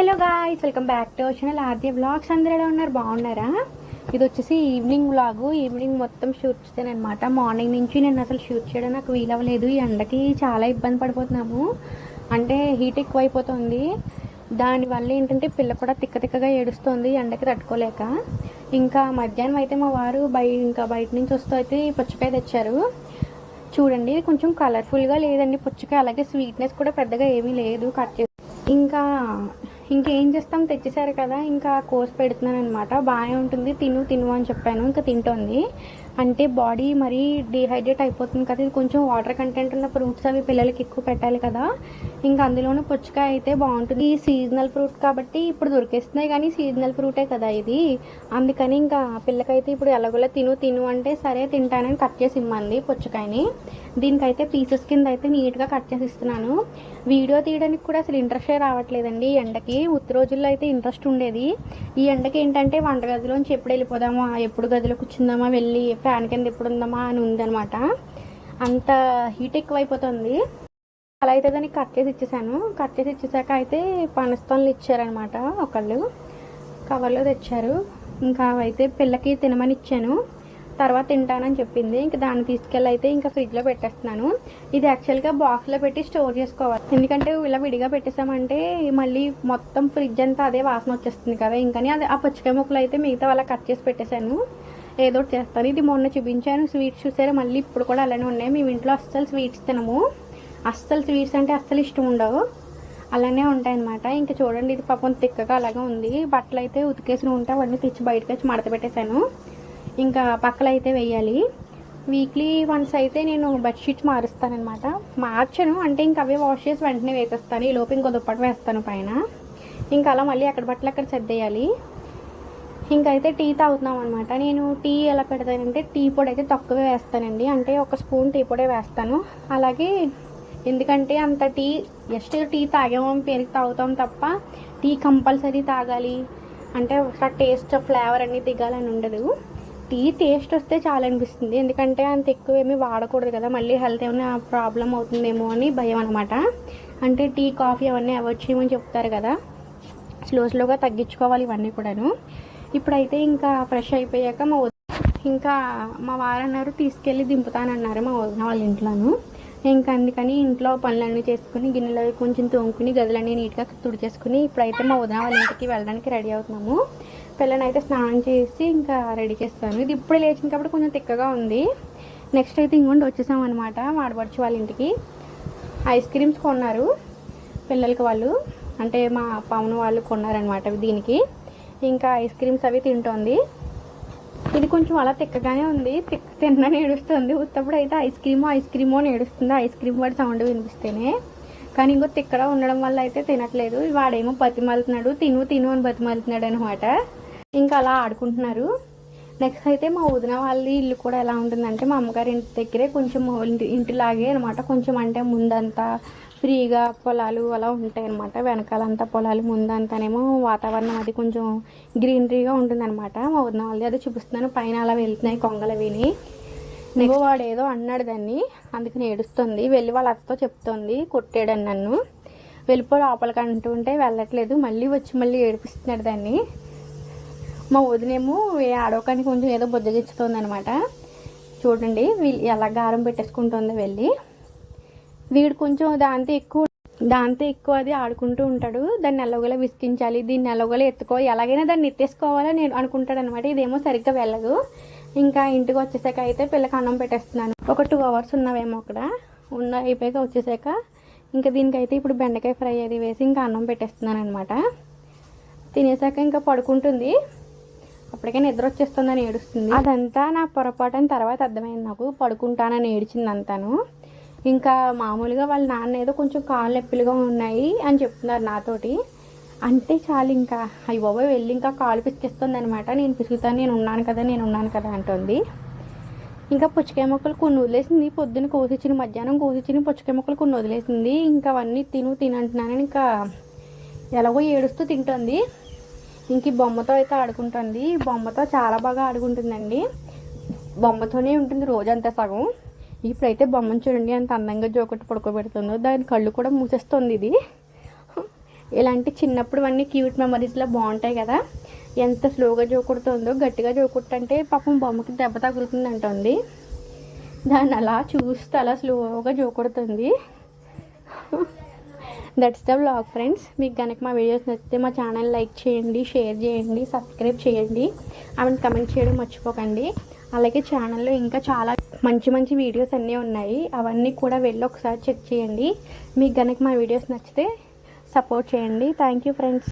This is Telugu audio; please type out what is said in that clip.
Hello guys welcome back to channel Aadya vlogs అందరూ ఎలా ఉన్నారు? బాగున్నారా? ఇది వచ్చేసి ఈవినింగ్ బ్లాగు ఈవినింగ్ మొత్తం షూట్ చేశానమాట మార్నింగ్ నుంచి నేను అసలు షూట్ చేయడం నాకు వీలవ్వలేదు ఈ ఎండకి చాలా ఇబ్బంది పడిపోతున్నాము. అంటే హీట్ ఎక్కువ అయిపోతుంది దానివల్ల ఏంటంటే పిల్ల కూడా తిక్క తిక్కగా ఏడుస్తుంది. ఎండకి తట్టుకోలేక. ఇంకా మధ్యాహ్నం అయితే మా వారు బయ ఇంకా బయట నుంచి వస్తూ అయితే పుచ్చకాయ తెచ్చారు. చూడండి ఇది కొంచెం కలర్ఫుల్గా లేదండి. పుచ్చకాయ అలాగే స్వీట్నెస్ కూడా పెద్దగా ఏమీ లేదు. కట్ చేసి ఇంకా ఇంకేం చేస్తాం? తెచ్చేసారు కదా ఇంకా కోసి పెడుతున్నాను అనమాట బాగానే ఉంటుంది. తిను తిను అని చెప్పాను. ఇంకా తింటోంది. అంటే బాడీ మరీ డిహైడ్రేట్ అయిపోతుంది కదా. ఇది కొంచెం వాటర్ కంటెంట్ ఉన్న ఫ్రూట్స్ అవి పిల్లలకి ఎక్కువ పెట్టాలి కదా. ఇంకా అందులోనూ పుచ్చకాయ అయితే బాగుంటుంది. ఈ సీజనల్ ఫ్రూట్ కాబట్టి ఇప్పుడు దొరికేస్తున్నాయి కానీ సీజనల్ ఫ్రూటే కదా ఇది. అందుకని ఇంకా పిల్లకైతే ఇప్పుడు ఎలాగోలా తిను తిను అంటే సరే తింటానని కట్ చేసి ఇమ్మంది పుచ్చకాయని. దీనికైతే పీసెస్ కింద అయితే నీట్గా కట్ చేసి ఇస్తున్నాను. వీడియో తీయడానికి కూడా అసలు ఇంట్రెస్టే రావట్లేదండి ఈ ఎండకి. ఉత్తి రోజుల్లో అయితే ఇంట్రెస్ట్ ఉండేది. ఈ ఎండకి ఏంటంటే వంట గదిలోంచి ఎప్పుడు వెళ్ళిపోదామా ఎప్పుడు గదిలో కూర్చుందామా వెళ్ళి ఫ్యాన్ కింద ఎప్పుడు ఉందమ్మా అని ఉందనమాట అంత హీట్ ఎక్కువైపోతుంది. అలా అయితే దాన్ని కట్ చేసి ఇచ్చేసాను. కట్ చేసి ఇచ్చేసాక అయితే పనస్తోన్లు ఇచ్చారనమాట ఒకళ్ళు. కవర్లో తెచ్చారు. ఇంకా అయితే పిల్లకి తినమని ఇచ్చాను. తర్వాత తింటానని చెప్పింది. ఇంకా దాన్ని తీసుకెళ్ళి అయితే ఇంకా ఫ్రిడ్జ్లో పెట్టేస్తున్నాను. ఇది యాక్చువల్గా బాక్స్లో పెట్టి స్టోర్ చేసుకోవాలి. ఎందుకంటే ఇలా విడిగా పెట్టేసామంటే మళ్ళీ మొత్తం ఫ్రిడ్జ్ అంతా అదే వాసన వచ్చేస్తుంది కదా. ఇంకని అది ఆ పుచ్చకాయ ముక్కలు అయితే మిగతా వాళ్ళ కట్ చేసి పెట్టేశాను. ఏదో చేస్తారు చేస్తాను. ఇది మొన్న చూపించాను. స్వీట్స్ చూసారా? మళ్ళీ ఇప్పుడు కూడా అలానే ఉన్నాయి. మేము ఇంట్లో అస్సలు స్వీట్స్ తినము. అస్సలు స్వీట్స్ అంటే అస్సలు ఇష్టం ఉండవు. అలానే ఉంటాయన్నమాట. ఇంకా చూడండి ఇది పాపం తిక్కగా అలాగే ఉంది. బట్టలు అయితే ఉతికేసి ఉంటే అవన్నీ తెచ్చి బయటకు వచ్చి మడత పెట్టేశాను. ఇంకా పక్కల అయితే వేయాలి. వీక్లీ వన్స్ అయితే నేను బెడ్షీట్స్ మారుస్తానమాట మార్చను. అంటే ఇంకా అవే వాష్ చేసి వెంటనే వేసేస్తాను. ఈ లోపు ఇంకో దుప్పటి వేస్తాను పైన. ఇంకా అలా మళ్ళీ అక్కడ బట్టలు అక్కడ సర్దేయాలి. ఇంకైతే టీ తాగుతున్నాం అనమాట నేను టీ ఎలా పెడతానంటే టీ పొడి అయితే తక్కువే వేస్తానండి. అంటే ఒక స్పూన్ టీ పొడే వేస్తాను. అలాగే ఎందుకంటే అంత టీ జస్ట్ టీ తాగేమో పేరుకి తాగుతాం తప్ప టీ కంపల్సరీ తాగాలి. అంటే ఒకసారి టేస్ట్ ఫ్లేవర్ అన్నీ దిగాలని ఉండదు. టీ టేస్ట్ వస్తే చాలా అనిపిస్తుంది ఎందుకంటే అంత ఎక్కువ ఏమీ వాడకూడదు కదా. మళ్ళీ హెల్త్ ఏమైనా ప్రాబ్లం అవుతుందేమో అని భయం అనమాట అంటే టీ కాఫీ అవన్నీ అవాయిడ్ చేయమని చెప్తారు కదా. స్లో స్లోగా తగ్గించుకోవాలి ఇవన్నీ కూడాను. ఇప్పుడైతే ఇంకా ఫ్రెష్ అయిపోయాక మా వదిన ఇంకా మా వారన్నారు తీసుకెళ్ళి దింపుతానన్నారు మా వదిన వాళ్ళ ఇంట్లోను. ఇంకా అందుకని ఇంట్లో పనులన్నీ చేసుకుని గిన్నెలు కొంచెం తోముకుని గదులన్నీ నీట్గా తుడిచేసుకుని ఇప్పుడైతే మా వదిన వాళ్ళ ఇంటికి వెళ్ళడానికి రెడీ అవుతున్నాము. పిల్లని అయితే స్నానం చేసి ఇంకా రెడీ చేస్తాను. ఇది ఇప్పుడే లేచినప్పుడు కాబట్టి కొంచెం తిక్కగా ఉంది. నెక్స్ట్ అయితే ఇంకొండి వచ్చేసాం అనమాట మాడపడుచు వాళ్ళ ఇంటికి. ఐస్ క్రీమ్స్ కొన్నారు పిల్లలకి వాళ్ళు. అంటే మా పవన్ వాళ్ళు కొన్నారనమాట దీనికి. ఇంకా ఐస్ క్రీమ్స్ అవి తింటోంది. ఇది కొంచెం అలా తిక్కగానే ఉంది. తిక్క తిన్న ఏడుస్తుంది. ఉత్తప్పుడు అయితే ఐస్ క్రీమో ఐస్ క్రీమో అని ఏడుస్తుంది. ఐస్ క్రీమ్ వాడి సౌండ్ వినిపిస్తేనే. కానీ ఇంకో తిక్కడా ఉండడం వల్ల అయితే తినట్లేదు. వాడేమో బతిమాలుతున్నాడు. తిను తిను అని బతిమాలుతున్నాడు అనమాట ఇంకా అలా ఆడుకుంటున్నారు. నెక్స్ట్ అయితే మా వదిన వాళ్ళ ఇల్లు కూడా ఎలా ఉంటుందంటే మా అమ్మగారి ఇంటి దగ్గరే కొంచెం ఇంటి ఇంటిలాగే అనమాట కొంచెం అంటే ముందంతా ఫ్రీగా పొలాలు అలా ఉంటాయి అనమాట వెనకాలంతా పొలాలు ముందంతానేమో వాతావరణం అది కొంచెం గ్రీనరీగా ఉంటుందన్నమాట. మా వదిన వాళ్ళది అది చూపిస్తున్నాను. పైన అలా వెళ్తున్నాయి కొంగలు విని నెక్స్ట్ వాడు ఏదో అన్నాడు దాన్ని. అందుకని ఏడుస్తుంది. వెళ్ళి వాళ్ళ అత్తతో చెప్తోంది. కొట్టాడని నన్ను. వెళ్ళిపో లోపలికి అంటుంటే వెళ్ళట్లేదు. మళ్ళీ వచ్చి మళ్ళీ ఏడిపిస్తున్నాడు దాన్ని. మా వదినేమో ఏ ఆడవకానికి కొంచెం ఏదో బుజ్జగిచ్చుతోంది అనమాట చూడండి వీళ్ళు ఎలా గారం పెట్టేసుకుంటుందో వెళ్ళి. వీడు కొంచెం దాంతో ఎక్కువ దాంతో ఎక్కువ అది ఆడుకుంటూ ఉంటాడు. దాన్ని ఎలాగోలా విసికించాలి దీన్ని ఎలాగోలా ఎత్తుకో ఎలాగైనా దాన్ని ఎత్తేసుకోవాలని నేను అనుకుంటాడు అనమాట ఇదేమో సరిగ్గా వెళ్ళదు. ఇంకా ఇంటికి వచ్చేసాక అయితే పిల్లకి అన్నం పెట్టేస్తున్నాను. ఒక టూ అవర్స్ ఉన్నావేమో అక్కడ. ఉన్న అయిపోయాక వచ్చేసాక ఇంకా దీనికైతే ఇప్పుడు బెండకాయ ఫ్రై అది వేసి ఇంకా అన్నం పెట్టేస్తున్నాను అనమాట తినేసాక ఇంకా పడుకుంటుంది. అప్పటికే నిద్ర వచ్చేస్తుందని ఏడుస్తుంది. అదంతా నా పొరపాటు అని తర్వాత అర్థమైంది నాకు. పడుకుంటానని ఏడిచిందంతాను ఇంకా మామూలుగా వాళ్ళ నాన్న ఏదో కొంచెం కాళ్ళు నొప్పులుగా ఉన్నాయి అని చెప్తున్నారు నాతోటి. అంటే చాలు ఇంకా అయ్యి బాబాయ్ వెళ్ళి ఇంకా కాలు పిసికిస్తుంది అనమాట నేను పిసుకుతాను నేను ఉన్నాను కదా నేను ఉన్నాను కదా అంటుంది. ఇంకా పుచ్చకాయ మొక్కలు కొన్ని వదిలేసింది. పొద్దున్న కోసిచ్చిన మధ్యాహ్నం కోసిచ్చిన పుచ్చకాయ మొక్కలు కొన్ని వదిలేసింది. ఇంకా అవన్నీ తిను తినంటున్నానని ఇంకా ఎలాగో ఏడుస్తూ తింటుంది. ఇంక ఈ బొమ్మతో అయితే ఆడుకుంటుంది. బొమ్మతో చాలా బాగా ఆడుకుంటుందండి. బొమ్మతోనే ఉంటుంది రోజంతా సగం. ఇప్పుడైతే బొమ్మను చూడండి ఎంత అందంగా జోకట్టు పడుకోబెడుతుందో. దాని కళ్ళు కూడా మూసేస్తుంది ఇది. ఇలాంటి చిన్నప్పుడు అన్నీ క్యూట్ మెమరీస్లో బాగుంటాయి కదా. ఎంత స్లోగా జోకుడుతుందో గట్టిగా జోకుడుతుంటే పాపం బొమ్మకి దెబ్బ తగులుతుంది అంటుంది దాన్ని అలా చూస్తూ అలా స్లోగా జోకుడుతుంది. దట్స్ ద బ్లాగ్ ఫ్రెండ్స్ మీకు కనుక మా వీడియోస్ నచ్చితే మా ఛానల్ లైక్ చేయండి షేర్ చేయండి సబ్స్క్రైబ్ చేయండి. అండ్ కమెంట్ చేయడం మర్చిపోకండి. అలాగే ఛానల్లో ఇంకా చాలా మంచి మంచి వీడియోస్ అన్నీ ఉన్నాయి. అవన్నీ కూడా వెళ్ళి ఒకసారి చెక్ చేయండి. మీకు కనుక మా వీడియోస్ నచ్చితే సపోర్ట్ చేయండి. Thank you friends